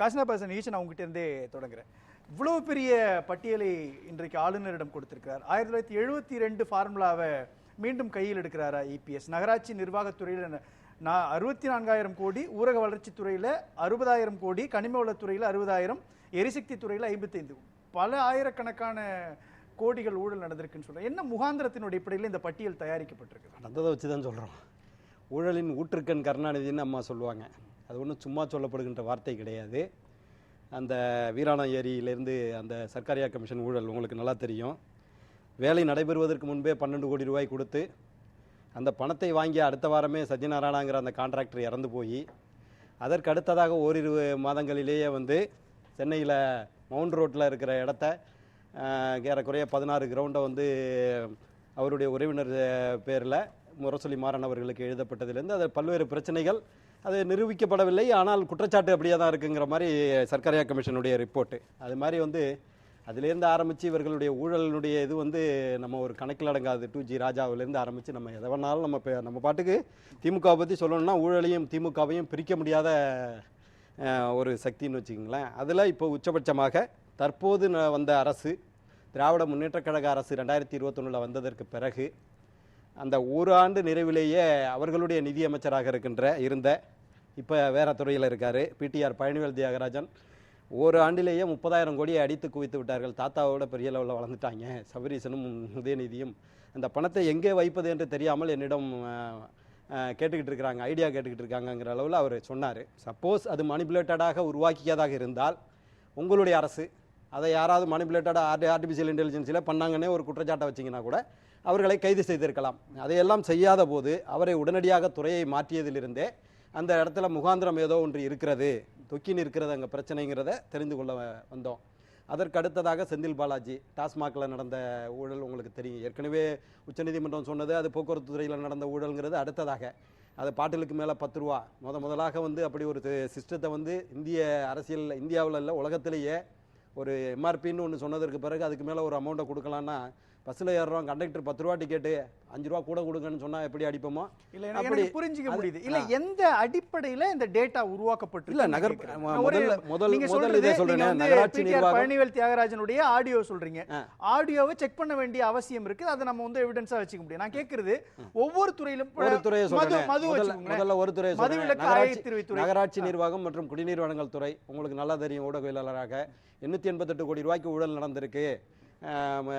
காசினா பாசன் ஈஷன் நான் உங்ககிட்ட இருந்தே தொடங்குறேன். இவ்வளவு பெரிய பட்டியலை இன்றைக்கு ஆளுநரிடம் கொடுத்திருக்கிறார். ஆயிரத்தி தொள்ளாயிரத்தி எழுபத்தி ரெண்டு ஃபார்முலாவை மீண்டும் கையில் எடுக்கிறாரா இபிஎஸ் நகராட்சி நிர்வாகத்துறையில் நான் அறுபத்தி நான்காயிரம் கோடி ஊரக வளர்ச்சி துறையில் அறுபதாயிரம் கோடி கனிம வளத்துறையில் அறுபதாயிரம் எரிசக்தி துறையில் ஐம்பத்தைந்து. பல ஆயிரக்கணக்கான கோடிகள் ஊழல் நடந்திருக்குன்னு சொல்கிறேன் என்ன முகாந்திரத்தினுடைய அடிப்படையில் இந்த பட்டியல் தயாரிக்கப்பட்டிருக்கு நடந்ததை வச்சு தான் சொல்கிறோம் ஊழலின் ஊற்றுக்கண் கருணாநிதின்னு அம்மா சொல்லுவாங்க. அது ஒன்றும் சும்மா சொல்லப்படுகின்ற வார்த்தை கிடையாது. அந்த வீராணம் ஏரியிலேருந்து அந்த சர்க்காரியா கமிஷன் ஊழல் உங்களுக்கு நல்லா தெரியும். வேலை நடைபெறுவதற்கு முன்பே பன்னெண்டு கோடி ரூபாய் கொடுத்து அந்த பணத்தை வாங்கி அடுத்த வாரமே சத்யநாராயணாங்கிற அந்த கான்ட்ராக்டர் இறந்து போய் அதற்கு அடுத்ததாக ஓரிரு மாதங்களிலேயே வந்து சென்னையில் மவுண்ட் ரோட்டில் இருக்கிற இடத்த ஏறக்குறைய பதினாறு கிரவுண்டை வந்து அவருடைய உறவினர் பேரில் முரசொலி மாறன் அவர்களுக்கு எழுதப்பட்டதிலிருந்து அது பல்வேறு பிரச்சனைகள் அது நிரூபிக்கப்படவில்லை. ஆனால் குற்றச்சாட்டு அப்படியே தான் இருக்குங்கிற மாதிரி சர்க்காரியா கமிஷனுடைய ரிப்போர்ட்டு அது மாதிரி வந்து அதுலேருந்து ஆரம்பித்து இவர்களுடைய ஊழலினுடைய இது வந்து நம்ம ஒரு கணக்கில் அடங்காது டூ ஜி ராஜாவிலேருந்து ஆரம்பித்து நம்ம எதை வேணாலும் நம்ம இப்போ நம்ம பாட்டுக்கு திமுகவை பற்றி சொல்லணும்னா ஊழலையும் திமுகவையும் பிரிக்க முடியாத ஒரு சக்தின்னு வச்சுக்கோங்களேன். அதில் இப்போ உச்சபட்சமாக தற்போது வந்த அரசு திராவிட முன்னேற்றக் கழக அரசு ரெண்டாயிரத்தி இருபத்தொன்னில் வந்ததற்கு பிறகு அந்த ஓராண்டு நிறைவிலேயே அவர்களுடைய நிதியமைச்சராக இருக்கின்ற இருந்த இப்போ வேறு துறையில் இருக்கார். பிடிஆர் பழனிவேல் தியாகராஜன். ஒரு ஆண்டிலேயே முப்பதாயிரம் கோடியை அடித்து குவித்து விட்டார்கள். தாத்தாவோட பெரிய லெவலில் வளர்ந்துட்டாங்க. சபரீசனும் உதயநிதியும். அந்த பணத்தை எங்கே வைப்பது என்று தெரியாமல் என்னிடம் கேட்டுக்கிட்டு இருக்கிறாங்க. ஐடியா கேட்டுக்கிட்டு இருக்காங்கங்கிற அளவில் அவர் சொன்னார். சப்போஸ் அது மணிபுலேட்டடாக உருவாக்கியதாக இருந்தால் உங்களுடைய அரசு அதை யாராவது மணிபுலேட்டடாக ஆர்டி ஆர்டிஃபிஷியல் இன்டெலிஜென்ஸில் பண்ணாங்கன்னே ஒரு குற்றச்சாட்டை வச்சிங்கன்னா கூட அவர்களை கைது செய்திருக்கலாம். அதையெல்லாம் செய்யாத போது அவரை உடனடியாக துறையை மாற்றியதிலிருந்தே அந்த இடத்துல முகாந்திரம் ஏதோ ஒன்று இருக்கிறது. தொக்கின்னு இருக்கிறது அங்கே பிரச்சனைங்கிறத தெரிந்து கொள்ள வந்தோம். அதற்கு அடுத்ததாக செந்தில் பாலாஜி டாஸ்மாகில் நடந்த ஊழல் உங்களுக்கு தெரியும். ஏற்கனவே உச்சநீதிமன்றம் சொன்னது அது போக்குவரத்து துறையில் நடந்த ஊழல்ங்கிறது அடுத்ததாக. அது பாட்டிலுக்கு மேலே பத்து ரூபா. முத முதலாக வந்து அப்படி ஒரு சிஸ்டத்தை வந்து இந்திய அரசியல் இந்தியாவில் இல்லை உலகத்திலேயே ஒரு எம்ஆர்பின்னு ஒன்று சொன்னதற்கு பிறகு அதுக்கு மேலே ஒரு அமௌண்ட்டை கொடுக்கலான்னா பஸ்ஸில் ஏறுறோம் கண்டக்டர் பத்து ரூபா டிக்கெட்டு அஞ்சு ரூபா கூட கொடுங்கன்னு சொன்னால் எப்படி அடிப்போமோ? இல்ல அப்படி புரிஞ்சுக்க முடியுது. இல்ல. எந்த அடிப்படையில இந்த டேட்டா உருவாக்கப்பட்டு இல்ல, நகர் முதல்ல- முதல் முதல் இதை நகராட்சி நிர்வாகம். பழனிவேல் தியாகராஜனுடைய ஆடியோ சொல்றீங்க. ஆடியோவை செக் பண்ண வேண்டிய அவசியம் இருக்கு அதை நம்ம வந்து எவிடன்ஸா வச்சுக்க முடியும். நான் கேக்குறது ஒவ்வொரு துறையிலும் ஒரு துறையை மது முதல்ல ஒரு துறையை மதுவிலக்கு நகராட்சி நிர்வாகம் மற்றும் குடிநீர் வழங்கல் துறை. உங்களுக்கு நல்லா தெரியும் ஊடகவியலாளராக. எண்ணூற்றி எண்பத்தெட்டு கோடி ரூபாய்க்கு ஊழல் நடந்திருக்கு.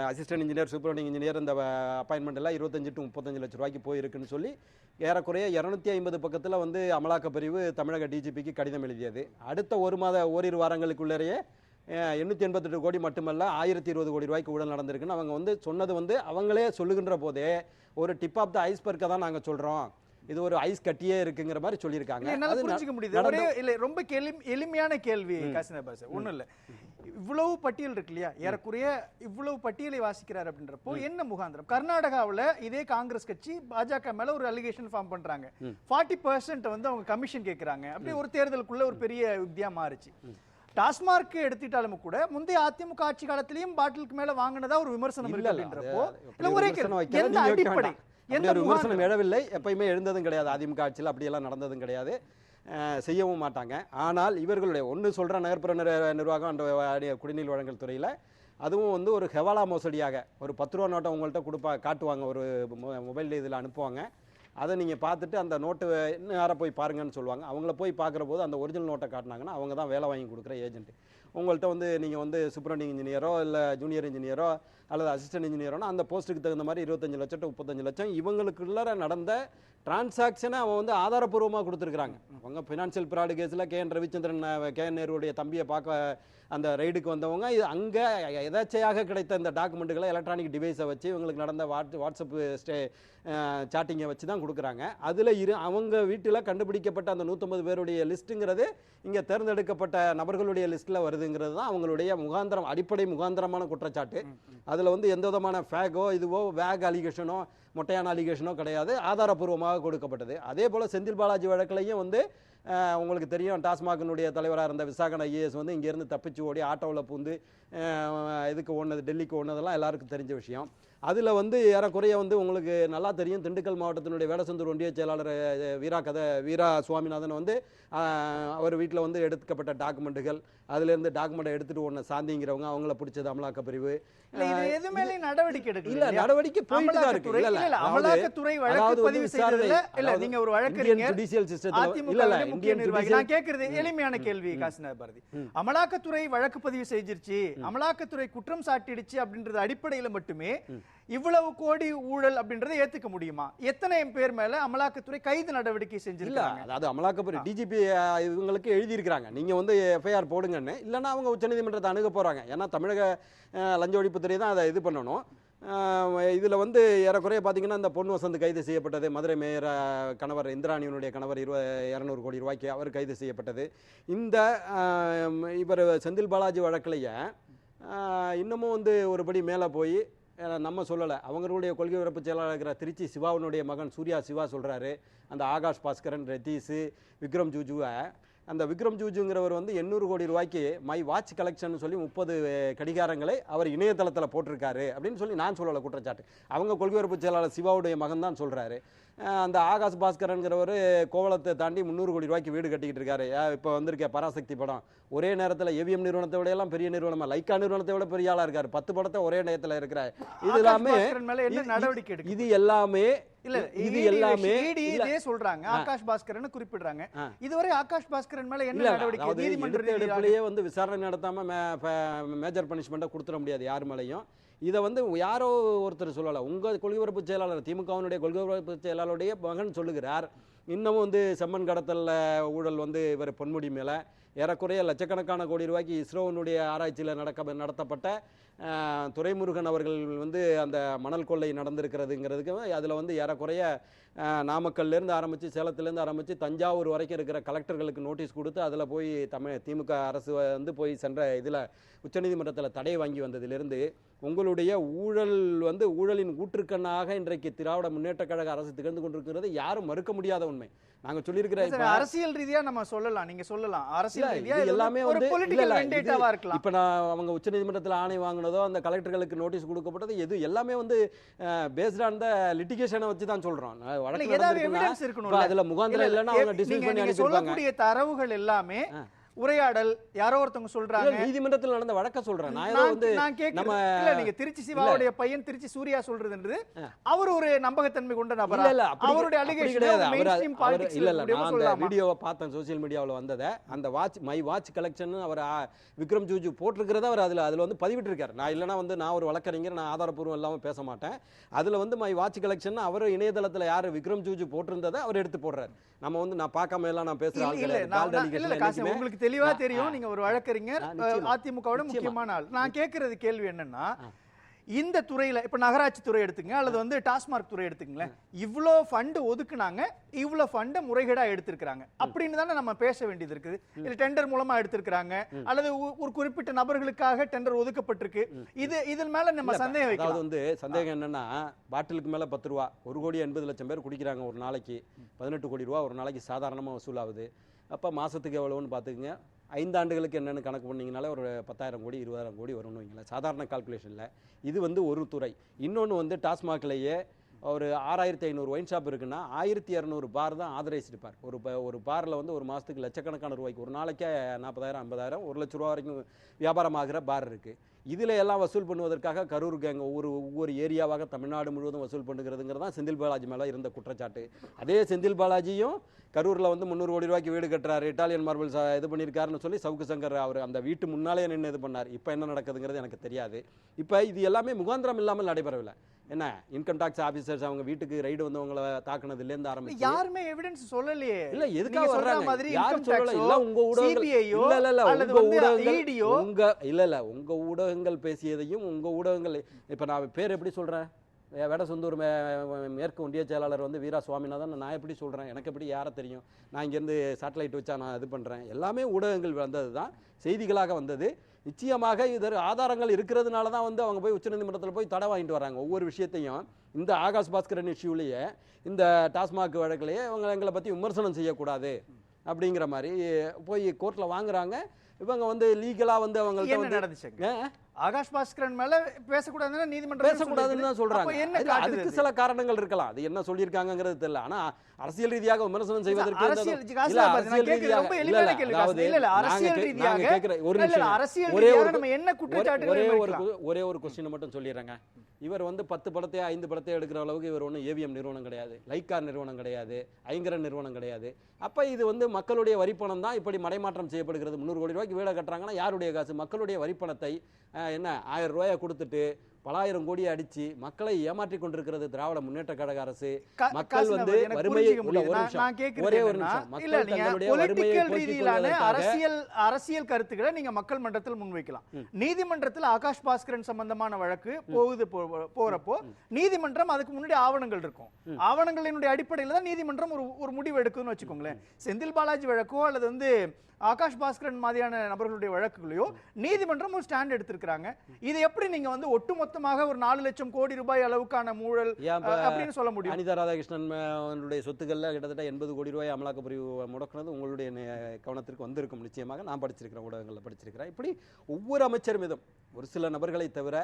அசிஸ்டன்ட் இன்ஜினியர் சூப்பரண்டிங் இன்ஜினியர் இந்த அப்பாயின்மெண்ட் எல்லாம் இருபத்தஞ்சு டு முப்பத்தஞ்சு லட்ச ரூபாய்க்கு போயிருக்குன்னு சொல்லி ஏறக்குறைய இரநூத்தி ஐம்பது பக்கத்தில் வந்து அமலாக்க பிரிவு தமிழக டிஜிபிக்கு கடிதம் எழுதியது. அடுத்த ஒரு மாத ஓரிரு வாரங்களுக்குள்ளேயே எண்ணூற்றி எண்பத்தெட்டு கோடி மட்டுமல்ல ஆயிரத்தி இருபது கோடி ரூபாய்க்கு ஊழல் நடந்திருக்குன்னு அவங்க வந்து சொன்னது வந்து அவங்களே சொல்லுகின்ற போதே ஒரு டிப் ஆஃப் த ஐஸ்பர்க்கை தான் நாங்கள் சொல்கிறோம் இது ஒரு ஐஸ் கட்டியே இருக்குங்கிற மாதிரி சொல்லியிருக்காங்க. என்னால புரிஞ்சுக்க முடியுது. ஒரே இல்ல ரொம்ப எளிம் எளிமையான கேள்வி காசினா பாஸ் ஒண்ணும் இல்ல. இவ்வளவு பட்டியல் இருக்கு இல்லையா? ஏறக்குறைய இவ்வளவு பட்டியலை வாசிக்கிறார் அப்படின்றப்போ என்ன முகாந்திரம்? கர்நாடகாவுல இதே காங்கிரஸ் கட்சி பாஜக மேல ஒரு அலிகேஷன் ஃபார்ம் பண்றாங்க. ஃபார்ட்டி பர்சன்ட் வந்து அவங்க கமிஷன் கேக்குறாங்க. அப்படியே ஒரு தேர்தலுக்குள்ள ஒரு பெரிய யுக்தியா மாறுச்சு. டாஸ்மார்க் எடுத்துட்டாலும் கூட முந்தைய அதிமுக ஆட்சி காலத்திலயும் பாட்டிலுக்கு மேல வாங்கினதா ஒரு விமர்சனம் இருக்கு அப்படின்றப்போ அப்படி ஒரே கேள்வி. எந்த அடிப்படை. அப்படி எந்த ஒரு விமர்சனம்? எழவில்லை. எப்பயுமே எழுந்ததும் கிடையாது. அதிமுக ஆட்சியில் அப்படியெல்லாம் நடந்ததும் கிடையாது. செய்யவும் மாட்டாங்க. ஆனால் இவர்களுடைய ஒன்று சொல்கிற நகர்ப்புற நிர்- நிர்வாகம் அந்த குடிநீர் வழங்கல் துறையில். அதுவும் வந்து ஒரு ஹெவாலா மோசடியாக ஒரு பத்து ரூபா நோட்டை உங்கள்கிட்ட கொடுப்பா காட்டுவாங்க. ஒரு மொ- மொபைல் இதில் அனுப்புவாங்க. அதை நீங்கள் பார்த்துட்டு அந்த நோட்டு யாரை போய் பாருங்கன்னு சொல்லுவாங்க. அவங்கள போய் பார்க்குற போது அந்த ஒரிஜினல் நோட்டை காட்டினாங்கன்னா அவங்க தான் வேலை வாங்கி கொடுக்குற ஏஜென்ட் உங்கள்கிட்ட வந்து நீங்கள் வந்து சூப்பரண்டிங் இன்ஜினியரோ இல்லை ஜூனியர் இன்ஜினியரோ அல்லது அசிஸ்டன்ட் இன்ஜினியரோனா அந்த போஸ்ட்டுக்கு தகுந்த மாதிரி இருபத்தஞ்சு லட்சம் முப்பத்தஞ்சு லட்சம் இவங்களுக்குள்ளார நடந்த டிரான்சாக்ஷனை அவன் வந்து ஆதாரப்பூர்வமாக கொடுத்துருக்குறாங்க. அவங்க ஃபினான்ஷியல் ஃப்ராடு கேஸில் K N Ravichandran K N நேருடைய தம்பியை பார்க்க அந்த ரைடுக்கு வந்தவங்க இது அங்கே எதாச்சையாக கிடைத்த இந்த டாக்குமெண்ட்டுகளை எலக்ட்ரானிக் டிவைஸை வச்சு இவங்களுக்கு நடந்த வாட்ஸ் வாட்ஸ்அப் ஸ்டே சாட்டிங்கை வச்சு தான் கொடுக்குறாங்க. அதில் இரு அவங்க வீட்டில் கண்டுபிடிக்கப்பட்ட அந்த நூற்றம்பது பேருடைய லிஸ்ட்டுங்கிறது இங்கே தேர்ந்தெடுக்கப்பட்ட நபர்களுடைய லிஸ்ட்டில் வருதுங்கிறது தான் அவங்களுடைய முகாந்திரம் அடிப்படை முகாந்திரமான குற்றச்சாட்டு. அதில் வந்து எந்த விதமான ஃபேகோ இதுவோ வேக் அலிகேஷனோ மொட்டையான அலிகேஷனோ கிடையாது ஆதாரப்பூர்வமாக கொடுக்கப்பட்டது. அதே போல் செந்தில் பாலாஜி வழக்கிலையும் வந்து உங்களுக்கு தெரியும் டாஸ்மாகினுடைய தலைவராக இருந்த விசாகன் ஐஏஎஸ் வந்து இங்கேருந்து தப்பிச்சு ஓடி ஆட்டோவில் பூந்து இதுக்கு ஓடுனது டெல்லிக்கு ஓடுனதெல்லாம் எல்லாருக்கும் தெரிஞ்ச விஷயம். அதில் வந்து ஏறக்குறைய வந்து உங்களுக்கு நல்லா தெரியும் திண்டுக்கல் மாவட்டத்தினுடைய வேடசந்தூர் ஒன்றிய செயலாளர் வீரா கதை வீரா சுவாமிநாதன் வந்து அவர் வீட்டில் வந்து எடுக்கப்பட்ட டாக்குமெண்ட்டுகள் அதுலேருந்து டாக்குமெண்ட்டை எடுத்துட்டு ஒன்று சாந்திங்கிறவங்க அவங்கள பிடிச்சது அமலாக்க பிரிவு நடவடிக்கை எடுக்கல இல்ல? நடவடிக்கை போயிட்டு தான் இருக்கு. இல்ல அமலாக்கத்துறை வழக்கு பதிவு செய்ததுல இல்ல நீங்க ஒரு வழக்கறிஞர் ஜுடிஷியல் சிஸ்டத்தில் இல்ல இல்ல முக்கிய இந்தியன் நிர்வாகி ஜுடிஷியல் நான் கேக்குறது எளிமையான கேள்வி காசிநாத் பாரதி அமலாக்கத்துறை வழக்கு பதிவு செஞ்சிருச்சு அமலாக்கத்துறை குற்றம் சாட்டிடுச்சு அப்படின்றது அடிப்படையில மட்டுமே இவ்வளவு கோடி ஊழல் அப்படின்றத ஏத்துக்க முடியுமா? எத்தனை பேர் மேல அமலாக்கத்துறை கைது நடவடிக்கை செஞ்சிருக்காங்க அதாவது அமலாக்கப்புரி டிஜிபி இவங்களுக்கு எழுதியிருக்கிறாங்க. நீங்க வந்து எஃப்ஐஆர் போடுங்கன்னு. இல்லைன்னா அவங்க உச்சநீதிமன்றத்தை அணுக போறாங்க. ஏன்னா தமிழக லஞ்ச ஒழிப்புத்துறை தான் அதை இது பண்ணணும். இதுல வந்து ஏறக்குறைய பாத்தீங்கன்னா இந்த பொன் வசந்த் கைது செய்யப்பட்டது மதுரை மேயர் கணவர் இந்திராணியினுடைய கணவர் இருவ இரநூறு கோடி ரூபாய்க்கு அவர் கைது செய்யப்பட்டது. இந்த இவர் செந்தில் பாலாஜி வழக்கிலேயே இன்னமும் வந்து ஒருபடி மேலே போய் நம்ம சொல்லலை. அவங்களுடைய கொள்கை உறப்பு செயலாளர் இருக்கிற திருச்சி சிவாவினுடைய மகன் சூர்யா சிவா சொல்கிறாரு அந்த ஆகாஷ் பாஸ்கரன் ரதீஷு விக்ரம் ஜூஜுவை. அந்த விக்ரம் ஜூஜுங்கிறவர் வந்து எண்ணூறு கோடி ரூபாய்க்கு மை வாட்ச் கலெக்ஷன் சொல்லி முப்பது கடிகாரங்களை அவர் இணையதளத்தில் போட்டிருக்காரு அப்படின்னு சொல்லி நான் சொல்லலை குற்றச்சாட்டு. அவங்க கொள்கை உறப்பு செயலாளர் சிவாவுடைய மகன் தான் சொல்கிறாரு அந்த ஆகாஷ் பாஸ்கரன்கிறவர் கோவளத்தை தாண்டி முந்நூறு கோடி ரூபாய்க்கு வீடு கட்டிக்கிட்டு இருக்காரு. இப்போ வந்திருக்க பராசக்தி படம். ஒரே நேரத்தில் ஏவிஎம் நிறுவனத்தை விட எல்லாம் பெரிய நிறுவனமா? லைக்கா நிறுவனத்தை விட பெரிய ஆளா இருக்காரு. பத்து படத்தை ஒரே நேரத்தில் இருக்கிறார். இது எல்லாமே நடவடிக்கை இது எல்லாமே இல்ல இது எல்லாமே. இதே சொல்றாங்க. ஆகாஷ் பாஸ்கரன் குறிப்பிடுறாங்க. இதுவரை ஆகாஷ் பாஸ்கரன் மேல என்ன நடவடிக்கை? நீதிமன்ற வந்து விசாரணை நடத்தாம மேஜர் பனிஷ்மெண்ட்டை கொடுத்துட முடியாது யார் மேலேயும். இதை வந்து யாரோ ஒருத்தர் சொல்லலை. உங்கள் கொள்கைபரப்பு செயலாளர் திமுகவினுடைய கொள்கைபரப்பு செயலாளருடைய மகன் சொல்லுகிறார். இன்னமும் வந்து செம்மன் கடத்தலில் ஊழல் வந்து இவர் பொன்முடி மேலே. ஏறக்குறைய லட்சக்கணக்கான கோடி ரூபாய்க்கு இஸ்ரோவினுடைய ஆராய்ச்சியில் நடக்க நடத்தப்பட்ட துறைமுருகன் துரைமுருகன் அவர்கள் வந்து அந்த மணல் கொள்ளை நடந்திருக்கிறதுங்கிறதுக்கு அதில் வந்து ஏறக்குறைய நாமக்கல்லேருந்து ஆரம்பித்து சேலத்துலேருந்து ஆரம்பித்து தஞ்சாவூர் வரைக்கும் இருக்கிற கலெக்டர்களுக்கு நோட்டீஸ் கொடுத்து அதில் போய் தமிழ் திமுக அரசு வந்து போய் சென்ற இதில் உச்சநீதிமன்றத்தில் தடை வாங்கி வந்ததிலிருந்து உங்களுடைய ஊழல் வந்து ஊழலின் ஊற்றுக்கண்ணாக இன்றைக்கு திராவிட முன்னேற்றக் கழக அரசு திகழ்ந்து கொண்டிருக்கிறது. யாரும் மறுக்க முடியாத உண்மை. நாங்கள் சொல்லியிருக்கிற அரசியல் ரீதியா நம்ம சொல்லலாம். நீங்க சொல்லலாம். அரசியல் ரீதியா எல்லாமே வந்து- இருக்கலாம். இப்ப நான் அவங்க உச்சநீதிமன்றத்தில் ஆணை வாங்கினதோ அந்த கலெக்டர்களுக்கு நோட்டீஸ் கொடுக்கப்பட்டது எது எல்லாமே வந்து பேஸ்ட் ஆன் த லிட்டிகேஷனை வச்சு தான் சொல்றோம். வழக்கு அதுல முகாந்திரம் இல்ல, இல்லைன்னா இல்ல, அவங்க டிஸ்மிஸ் நீங்க- பண்ணி நீங்க சொல்லக்கூடிய தரவுகள் எல்லாமே உரையாடல் யாரோ ஒருத்தவங்க சொல்றாங்க. நீதிமன்றத்தில் நடந்த வழக்க சொல்றேன். நான் வந்து நான் நம்ம இல்ல நீங்க திருச்சி சிவாவுடைய பையன் திருச்சி சூர்யா சொல்றதுன்றது அவர் ஒரு நம்பகத்தன்மை கொண்ட நபரா? இல்ல அவருடைய allegation கிடையாது. இல்ல இல்ல நான் அந்த? வீடியோவை பார்த்தேன் சோஷியல் மீடியாவில் வந்ததை. அந்த வாட்ச் மை வாட்ச் கலெக்ஷன் அவர் விக்ரம் ஜூஜு போட்டிருக்கிறத அவர் அதுல அதுல வந்து பதிவிட்டிருக்காரு. நான் இல்லைன்னா வந்து நான் ஒரு வழக்கறிஞர் நான் ஆதாரப்பூர்வம் இல்லாம பேச மாட்டேன். அதுல வந்து மை வாட்ச் கலெக்ஷன் அவர் இணையதளத்துல யாரு விக்ரம் ஜூஜு போட்டிருந்ததை அவர் எடுத்து போடுறாரு. நம்ம வந்து நான் பார்க்காம எல்லாம் நான் என்னைக்குமே- உங்களுக்கு தெளிவா தெரியும். நீங்க ஒரு வழக்கறிஞர். அதிமுகவோட. முக்கியமான ஆள். நான் கேட்கறது கேள்வி என்னன்னா இந்த துறையில இப்ப நகராட்சி துறை எடுத்துங்க அல்லது வந்து டாஸ்மார்க் துறை எடுத்துங்களேன். இவ்ளோ ஃபண்ட் ஒதுக்குனாங்க இவ்ளோ ஃபண்ட முறைகேடா எடுத்திருக்காங்க அப்படின்னு தானே நம்ம பேச வேண்டியது இருக்குது. இல்ல டெண்டர் மூலமா எடுத்திருக்காங்க அல்லது ஒரு குறிப்பிட்ட நபர்களுக்காக டெண்டர் ஒதுக்கப்பட்டிருக்கு. இது இதன் மேல நம்ம சந்தேகம் வைக்கலாம். வந்து சந்தேகம் என்னன்னா பாட்டிலுக்கு மேல பத்து ரூபா ஒரு கோடி எண்பது லட்சம் பேர் குடிக்கிறாங்க ஒரு நாளைக்கு. பதினெட்டு கோடி ரூபா ஒரு நாளைக்கு சாதாரணமா வசூலாகுது. அப்போ மாதத்துக்கு எவ்வளோன்னு பார்த்துக்குங்க. ஐந்தாண்டுகளுக்கு என்னென்னு கணக்கு பண்ணிங்கனாலே ஒரு பத்தாயிரம் கோடி இருபதாயிரம் கோடி வரும்னு வைங்களேன். சாதாரண கால்குலேஷனில் இது வந்து ஒரு துறை. இன்னொன்று வந்து டாஸ்மாக்லேயே ஒரு ஆறாயிரத்தி ஐநூறு ஒயின் ஷாப் இருக்குன்னா ஆயிரத்தி இரநூறு பார் தான் ஆதரைஸ் இருப்பார் ஒரு ப- ஒரு பாரில் வந்து ஒரு மாதத்துக்கு லட்சக்கணக்கான ரூபாய்க்கு ஒரு நாளைக்கே நாற்பதாயிரம் ஐம்பதாயிரம் ஒரு லட்ச ரூபா வரைக்கும் வியாபாரம் ஆகிற பார் இருக்குது இதில் எல்லாம் வசூல் பண்ணுவதற்காக கரூர் கேங் ஒவ்வொரு ஒவ்வொரு ஏரியாவாக தமிழ்நாடு முழுவதும் வசூல் பண்ணுங்கிறதுங்கிறது தான் செந்தில் பாலாஜி மேலே இருந்த குற்றச்சாட்டு. அதே செந்தில் பாலாஜியும் கரூரில் வந்து முந்நூறு கோடி ரூபாய்க்கு வீடு கட்டுறாரு இட்டாலியன் மார்பிள்ஸ் இது பண்ணியிருக்காருன்னு சொல்லி சவுக்கு சங்கர் அவர் அந்த வீட்டு முன்னாலே நின்று இது பண்ணார். இப்போ என்ன நடக்குதுங்கிறது எனக்கு தெரியாது. இப்போ இது எல்லாமே முகாந்திரம் இல்லாமல் நடைபெறவில்லை. என்ன இன்கம் டாக்ஸ் ஆபீசர்ஸ் அவங்க வீட்டுக்கு ரைடு வந்து அவங்கள தாக்குனதுலேருந்து ஆரம்பிச்சு. யாருமே எவிடன்ஸ் சொல்லலையே. இல்ல எதுக்காக வர்றாங்க? மாதிரி யாரும் சொல்லல. இல்ல உங்க ஊடகங்கள் இல்ல இல்ல இல்ல உங்க ஊடகங்கள் ED-யோ, உங்க இல்ல இல்ல உங்க ஊடகங்கள் பேசியதையும் உங்க ஊடகங்கள் இப்ப நான் பேர் எப்படி சொல்றேன்? வேடசந்தூர் மே- மேற்கு ஒன்றிய செயலாளர் வந்து வீரா சுவாமிநாதன் நான் எப்படி சொல்றேன்? எனக்கு எப்படி யாரை தெரியும்? நான் இங்கேருந்து சேட்டலைட் வச்சா நான் இது பண்றேன்? எல்லாமே ஊடகங்கள் வந்தது தான் செய்திகளாக வந்தது. நிச்சயமாக இதர் ஆதாரங்கள் இருக்கிறதுனால தான் வந்து அவங்க போய் உச்சநீதிமன்றத்தில் போய் தடை வாங்கிட்டு வராங்க ஒவ்வொரு விஷயத்தையும். இந்த ஆகாஷ் பாஸ்கரன் இஷ்யூலேயே இந்த டாஸ்மாக் வழக்கிலேயே அவங்க எங்களை பற்றி விமர்சனம் செய்யக்கூடாது அப்படிங்கிற மாதிரி போய் கோர்ட்டில் வாங்குறாங்க. இவங்க வந்து லீகலாக வந்து அவங்கள்ட்ட வந்து நடந்துச்சுங்க? ஆ? ஆகாஷ் பாஸ்கரன் மேல பேசக்கூடாதுன்னா நீதிமன்றம் பேசக்கூடாதுன்னு தான் சொல்றாங்க. அதுக்கு அது? சில காரணங்கள் இருக்கலாம். அது என்ன சொல்லியிருக்காங்கிறது தெரியல. ஆனா அரசியல் ரீதியாக விமர்சனம் செய்வதற்கு ஒரு ஒரே ஒரு ஒரே- கொஸ்டின் மட்டும் சொல்லிடுறேங்க. இவர் வந்து பத்து படத்தை ஐந்து படத்தை எடுக்கிற அளவுக்கு இவர் ஒன்றும் ஏவிஎம் நிறுவனம் கிடையாது. லைக்கா நிறுவனம் கிடையாது. ஐங்கரன் நிறுவனம் கிடையாது. அப்ப இது வந்து மக்களுடைய வரிப்பணம் தான் இப்படி மடைமாற்றம் செய்யப்படுகிறது. முந்நூறு கோடி ரூபாய்க்கு வீடை கட்டுறாங்கன்னா யாருடைய காசு? மக்களுடைய வரிப்பணத்தை என்ன ஆயிரம் ரூபாயை கொடுத்துட்டு பலாயிரம் கோடியை அடிச்சு மக்களை ஏமாற்றி கொண்டிருக்கிறது திராவிட முன்னேற்ற கழக அரசு. மக்கள் வந்து வறுமையை. ஒரு ஒரே நிமிஷம். அரசியல் அரசியல் கருத்துக்களை நீங்க மக்கள் மன்றத்தில் முன்வைக்கலாம். நீதிமன்றத்தில் ஆகாஷ் பாஸ்கரன் சம்பந்தமான வழக்கு போகுது போறப்போ நீதிமன்றம் அதுக்கு முன்னாடி ஆவணங்கள் இருக்கும். ஆவணங்களினுடைய அடிப்படையில் தான் நீதிமன்றம் ஒரு ஒரு முடிவு எடுக்குதுன்னு வச்சுக்கோங்களேன். செந்தில் பாலாஜி வழக்கோ அல்லது வந்து ஆகாஷ் பாஸ்கரன் மாதிரியான நபர்களுடைய வழக்குகளையோ நீதிமன்றம் ஒரு ஸ்டாண்ட் எடுத்திருக்கிறாங்க. இது எப்படி நீங்க வந்து ஒட்டுமொத்தமாக ஒரு நாலு லட்சம் கோடி ரூபாய் அளவுக்கான ஊழல் அப்படின்னு சொல்ல முடியும். அனிதா ராதாகிருஷ்ணன் அவர்களுடைய சொத்துக்கள்ல கிட்டத்தட்ட எண்பது கோடி ரூபாய் அமலாக்கப் பிரிவு முடக்கினது உங்களுடைய கவனத்திற்கு வந்திருக்கும் நிச்சயமாக. நான் படிச்சிருக்கிறேன் ஊடகங்களில் படிச்சிருக்கிறேன். இப்படி ஒவ்வொரு அமைச்சர் மீதும் ஒரு சில நபர்களை தவிர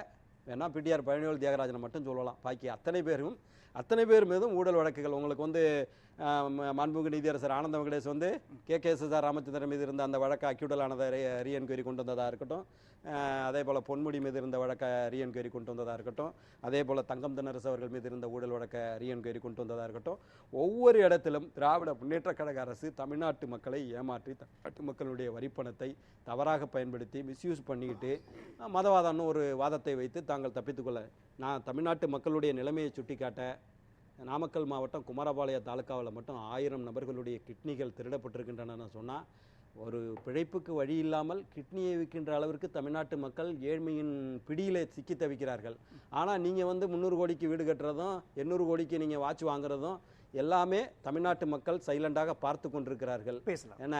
வேணா பிடிஆர் பழனிவேல் தியாகராஜனை மட்டும் சொல்லலாம். பாக்கி அத்தனை பேரும் அத்தனை பேர் மீதும் ஊழல் வழக்குகள். உங்களுக்கு வந்து அஹ், மாண்புமிகு நீதியரசர் ஆனந்த வெங்கடேஷ் வந்து K. K. S. R. Ramachandran மீது இருந்த அந்த வழக்கை அக்யூடல் ஆனதை ரீஎன்கொயரி கொண்டு வந்ததாக இருக்கட்டும். அதே போல் பொன்முடி மீது இருந்த வழக்கை ரீஎன்கொயரி கொண்டு வந்ததாக இருக்கட்டும். அதே போல் தங்கம் தினரசு அவர்கள் மீது இருந்த ஊழல் வழக்கை ரீஎன்கொயரி கொண்டு வந்ததாக இருக்கட்டும். ஒவ்வொரு இடத்திலும் திராவிட முன்னேற்ற கழக அரசு தமிழ்நாட்டு மக்களை ஏமாற்றி தமிழ்நாட்டு மக்களுடைய வரிப்பணத்தை தவறாக பயன்படுத்தி மிஸ்யூஸ் பண்ணிக்கிட்டு மதவாதம்னு ஒரு வாதத்தை வைத்து தாங்கள் தப்பித்துக்கொள்ள நான் தமிழ்நாட்டு மக்களுடைய நிலைமையை சுட்டிக்காட்ட நாமக்கல் மாவட்டம் குமாரபாளைய தாலுக்காவில் மட்டும் ஆயிரம் நபர்களுடைய கிட்னிகள் திருடப்பட்டிருக்கின்றன சொன்னால் ஒரு பிழைப்புக்கு வழி இல்லாமல் கிட்னியை விற்கின்ற அளவிற்கு தமிழ்நாட்டு மக்கள் ஏழ்மையின் பிடியிலே சிக்கி தவிக்கிறார்கள். ஆனால் நீங்கள் வந்து முந்நூறு கோடிக்கு வீடு கட்டுறதும் எண்ணூறு கோடிக்கு நீங்கள் வாட்ச் வாங்குறதும் எல்லாமே தமிழ்நாட்டு மக்கள் சைலண்டாக பார்த்து கொண்டிருக்கிறார்கள். பேசலாம். என்ன?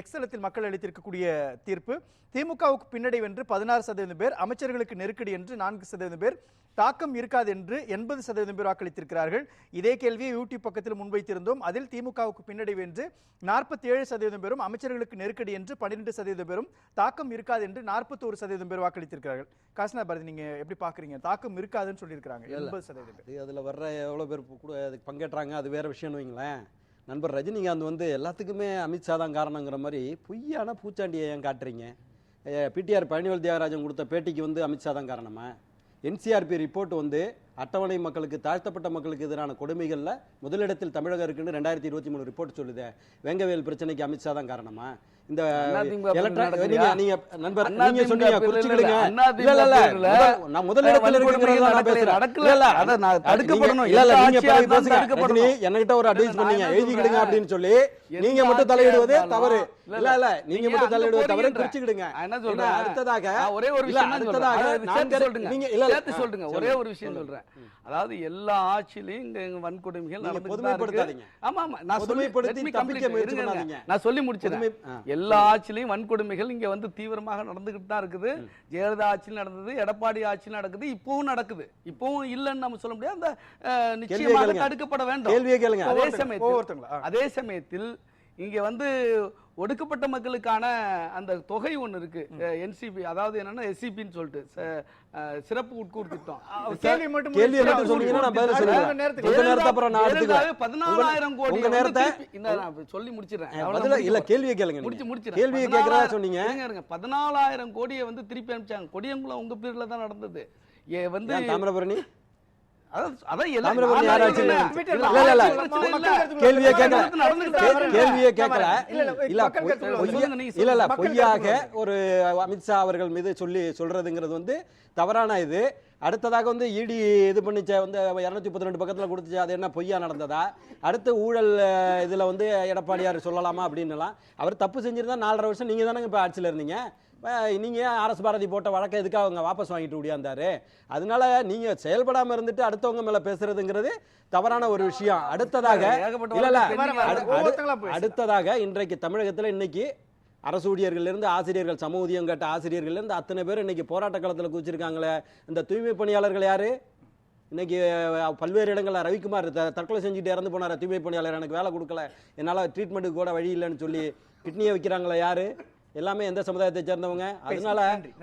எக்ஸலத்தில் மக்கள் அளித்திருக்கக்கூடிய தீர்ப்பு திமுகவுக்கு பின்னடைவு என்று பதினாறு சதவீதம் பேர் அமைச்சர்களுக்கு நெருக்கடி என்று நான்கு சதவீதம் பேர் தாக்கம் இருக்காது என்று எண்பது சதவீதம் பேர் வாக்களித்திருக்கிறார்கள். இதே கேள்வியை யூடியூப் பக்கத்தில் முன்வைத்திருந்தோம். அதில் திமுகவுக்கு பின்னடைவு என்று நாற்பத்தி ஏழு சதவீதம் பேரும் அமைச்சர்களுக்கு நெருக்கடி என்று பன்னிரெண்டு சதவீதம் பேரும் தாக்கம் இருக்காது என்று நாற்பத்தோரு சதவீதம் பேர் வாக்களித்திருக்கிறார்கள். காசினா பாரதி நீங்க எப்படி பாக்குறீங்க தாக்கம் இருக்காதுன்னு சொல்லியிருக்காங்க எண்பது சதவீதம் அதில் வர்ற எவ்வளோ பேர் கூட அதுக்கு பங்கேற்றாங்க அது வேற விஷயம்னு வைங்களேன். நண்பர் ரஜினிகாந்த் வந்து எல்லாத்துக்குமே அமித்ஷா தான் காரணங்கிற மாதிரி பொய்யான பூச்சாண்டியை ஏன் காட்டுறீங்க? பிடிஆர் பழனிவேல் தியாகராஜன் கொடுத்த பேட்டிக்கு வந்து அமித்ஷா தான் காரணமா? என்சிஆர்பி ரிப்போர்ட் வந்து அட்டவணை மக்களுக்கு தாழ்த்தப்பட்ட மக்களுக்கு எதிரான கொடுமைகளில் முதலிடத்தில் தமிழகம் இருக்குன்னு ரெண்டாயிரத்தி இருபத்தி மூணு ரிப்போர்ட் சொல்லுது. வெங்கவேல் பிரச்சனைக்கு அமித்ஷா தான் காரணமா? இந்த? நீங்க நண்பர் சொன்னீங்க இல்ல, இல்ல இல்ல இருக்கிறது நான் பேசுறேன் நடக்கல. இல்ல. அதை நான் தடுக்கப்படணும். இல்ல, இல்ல, பேசுங்க. என்கிட்ட ஒரு அட்வைஸ் பண்ணீங்க எழுதிக்கிடுங்க சொல்றேன்? அப்படின்னு சொல்லி நீங்க மட்டும் தலையிடுவது தவறு இல்ல, இல்ல நீங்க மட்டும் தலையிடுவது தவறு நான் என்ன சொல்றேன்? அடுத்ததாக ஒரே ஒரு விஷயம் சொல்றேன். அடுத்ததாக நான் சொல்லுங்க. நீங்க இல்ல சேர்த்து சொல்லுங்க. ஒரே ஒரு விஷயம் சொல்றேன் அதாவது எல்லா ஆட்சியிலையும் இங்க வன்கொடுமைகள் நடந்துட்டு. இருக்கு. ஆமா ஆமா நான் சொல்லி. பண்ணாதீங்க. நான் சொல்லி முடிச்சிடறேன். எல்லா ஆட்சியிலையும் வன்கொடுமைகள் இங்க வந்து தீவிரமாக நடந்துகிட்டு தான் இருக்குது. ஜெயலலிதா ஆட்சியில் நடந்தது எடப்பாடி ஆட்சியில் நடக்குது இப்பவும் நடக்குது. இப்பவும் இல்லைன்னு நம்ம சொல்ல முடியாது. அந்த நிச்சயமாக. தடுக்கப்பட வேண்டும். அதே சமயத்தில். அதே சமயத்தில் இங்க வந்து ஒடுக்கப்பட்ட மக்களுக்கான அந்த தொகை ஒண்ணு இருக்கு. என்சிபி அதாவது என்னன்னா எஸ்சிபின்னு சொல்லிட்டு சிறப்பு உட்கூர் திட்டம் கேள்வி மட்டும் மட்டும் நான் பதில். நேரத்துக்கு நேரத்தை அப்புறம் நான் ஜெயலலிதாவே எடுத்துக்கிறேன். பதினாலாயிரம் கோடி உங்க வந்து நேரத்தை- இந்த நான் சொல்லி அவ்வளவுதான் பதில- இல்ல கேள்வியை கேளுங்க. முடிச்சு கேட்கறதா பதினாலாயிரம் சொன்னீங்க? இருங்க, கோடியை வந்து திருப்பி அனுப்பிச்சாங்க. கொடியங்குளம் உங்க பேர்ல தான் நடந்தது. ஏ வந்து தாமிரபரணி? கேள்வியே கேட்கல. இல்ல, இல்ல, பொய்யாக ஒரு அமித்ஷா அவர்கள் மீது சொல்லி சொல்றதுங்கிறது வந்து தவறான இது. அடுத்ததாக வந்து இடி இது பண்ணிச்ச வந்து இரநூத்தி முப்பத்தி ரெண்டு பக்கத்துல கொடுத்துச்சு அது என்ன பொய்யா நடந்ததா? அடுத்து ஊழல் இதுல வந்து எடப்பாடியார் சொல்லலாமா அப்படின்னுலாம். அவர் தப்பு செஞ்சிருந்தா நாலரை வருஷம் நீங்க தானே இப்ப ஆட்சியில இருந்தீங்க? இப்ப நீங்க ஏன் ஆர்எஸ் பாரதி போட்ட வழக்கை எதுக்காக அவங்க வாபஸ் வாங்கிட்டு ஓடியாந்தாரு? அதனால நீங்க செயல்படாம இருந்துட்டு அடுத்தவங்க மேல பேசுறதுங்கிறது தவறான ஒரு விஷயம். அடுத்ததாக. அடுத்ததாக இன்றைக்கு தமிழகத்துல இன்னைக்கு அரசு ஊழியர்கள்ல இருந்து ஆசிரியர்கள் சம ஊதியம் கேட்ட ஆசிரியர்கள்ல இருந்து அத்தனை பேர் இன்னைக்கு போராட்ட களத்துல குதிச்சிருக்காங்களே. இந்த தூய்மை பணியாளர்கள் யாரு? இன்னைக்கு பல்வேறு இடங்கள்ல ரவிக்குமார் தற்கொலை செஞ்சுட்டு இறந்து போனார். தூய்மை பணியாளர் எனக்கு வேலை கொடுக்கல. என்னால ட்ரீட்மெண்ட்டுக்கு கூட வழி இல்லைன்னு சொல்லி கிட்னியை வைக்கிறாங்களே யாரு? எல்லாமே எந்த சமுதாயத்தை சேர்ந்தவங்க அதனால.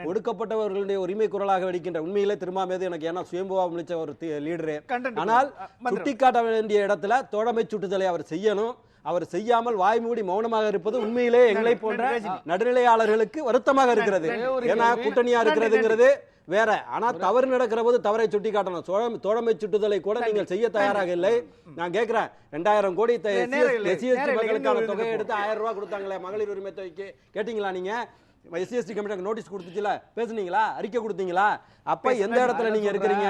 ஒடுக்கப்பட்டவர்களுடைய உரிமை குரலாக வெடிக்கின்ற உண்மையிலே திரும்ப மீது எனக்கு ஏன்னா சுயம்புவா முடிச்ச ஒரு லீடரு ஆனால். சுட்டிக்காட்ட வேண்டிய இடத்துல தோழமை சுட்டுதலை அவர் செய்யணும் அவர் செய்யாமல் வாய்மூடி மௌனமாக இருப்பது உண்மையிலே எங்களை போன்ற. நடுநிலையாளர்களுக்கு வருத்தமாக இருக்கிறது ஏன்னா. கூட்டணியா இருக்கிறதுங்கிறது வேற. ஆனா தவறு நடக்கிற போது தவறை சுட்டி காட்டணும் தோழமை தோழமை சுட்டுதலை கூட நீங்கள் செய்ய தயாராக இல்லை நான் கேட்கிறேன் ரெண்டாயிரம் கோடி மக்களுக்கான தொகையை எடுத்து ஆயிரம் ரூபாய் கொடுத்தாங்களே மகளிர் உரிமை தொகைக்கு. கேட்டீங்களா நீங்க? எஸ்சி எஸ்டி கமிஷனுக்கு நோட்டீஸ் கொடுத்துச்சுல பேசுனீங்களா? அறிக்கை கொடுத்தீங்களா? அப்ப எந்த இடத்துல நீங்க இருக்கிறீங்க?